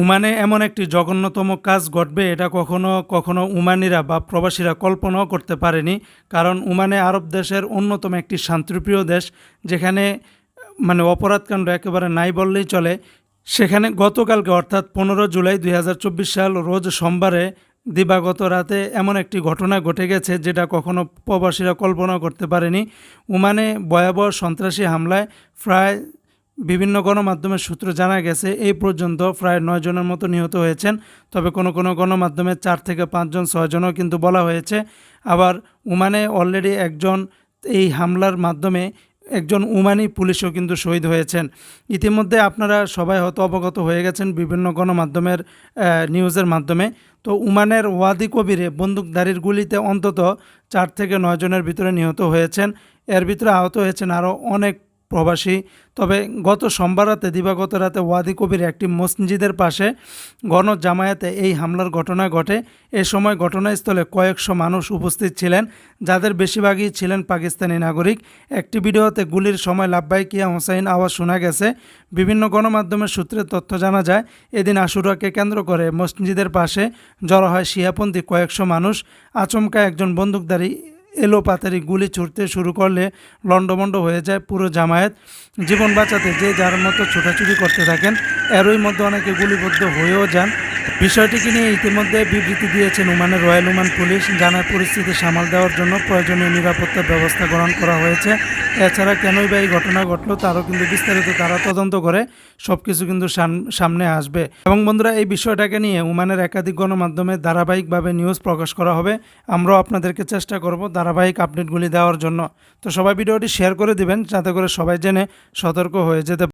ওমানে এমন একটি জঘন্যতম কাজ ঘটবে, এটা কখনো কখনো উমানিরা বা প্রবাসীরা কল্পনাও করতে পারেনি। কারণ উমানে আরব দেশের অন্যতম একটি শান্তিপ্রিয় দেশ, যেখানে মানে অপরাধকাণ্ড একেবারে নাই বললেই চলে। সেখানে গতকালকে, অর্থাৎ পনেরো জুলাই দুই হাজার চব্বিশ সাল রোজ সোমবারে, দিবাগত রাতে এমন একটি ঘটনা ঘটে গেছে, যেটা কখনো প্রবাসীরা কল্পনা করতে পারেনি। উমানে ভয়াবহ সন্ত্রাসী হামলায় প্রায় বিভিন্ন গণমাধ্যমের সূত্র জানা গেছে, এই পর্যন্ত প্রায় নয় জনের মতো নিহত হয়েছেন। তবে কোনো কোনো গণমাধ্যমে চার থেকে পাঁচজন ছয়জনও কিন্তু বলা হয়েছে। আবার উমানে অলরেডি একজন এই হামলার মাধ্যমে একজন উমানি পুলিশও কিন্তু শহীদ হয়েছেন। ইতিমধ্যে আপনারা সবাই হয়তো অবগত হয়ে গেছেন বিভিন্ন গণমাধ্যমের নিউজের মাধ্যমে। তো উমানের ওয়াদি কবিরে বন্দুকধারীর গুলিতে অন্তত চার থেকে নয় জনের ভিতরে নিহত হয়েছেন। এর ভিতরে আহত হয়েছেন আরও অনেক প্রবাসী। তবে গত সোমবার রাতে, দিবাগত রাতে ওয়াদি কবির একটি মসজিদের পাশে গণ জামায়াতে এই হামলার ঘটনা ঘটে। এ সময় ঘটনাস্থলে কয়েকশো মানুষ উপস্থিত ছিলেন, যাদের বেশিরভাগই ছিলেন পাকিস্তানি নাগরিক। একটি ভিডিওতে গুলির সময় লাভবাই কিয়া হোসাইন আওয়াজ শোনা গেছে, বিভিন্ন গণমাধ্যমের সূত্রে তথ্য জানা যায়, এদিন আশুরাকে কেন্দ্র করে মসজিদের পাশে জড়ো হয় শিয়াপন্থী কয়েকশো মানুষ। আচমকা একজন বন্দুকধারী এলো পাতারি গুলি ছুটতে শুরু করলে লণ্ডভণ্ড হয়ে যায় পুরো জামায়াত। জীবন বাঁচাতে যে যার মতো ছোটাছুটি করতে থাকেন, এরই মধ্যে অনেকে গুলিবদ্ধ হয়েও যান। বিষয়টিকে নিয়ে ইতিমধ্যে বিবৃতি দিয়েছেন ওমানের রয়্যাল ওমান পুলিশ, জানায় পরিস্থিতি সামাল দেওয়ার জন্য প্রয়োজনীয় নিরাপত্তা ব্যবস্থা গ্রহণ করা হয়েছে। এছাড়া কেনই বা এই ঘটনা ঘটলো তারও কিন্তু বিস্তারিত তারা তদন্ত করে সব কিছু কিন্তু সাম- সামনে আসবে। এবং বন্ধুরা, এই বিষয়টাকে নিয়ে ওমানের একাধিক গণমাধ্যমে ধারাবাহিকভাবে নিউজ প্রকাশ করা হবে। আমরাও আপনাদেরকে চেষ্টা করব ধারাবাহিক আপডেটগুলি দেওয়ার জন্য। তো সবাই ভিডিওটি শেয়ার করে দিবেন, যাতে করে সবাই জেনে সতর্ক হয়ে যেতে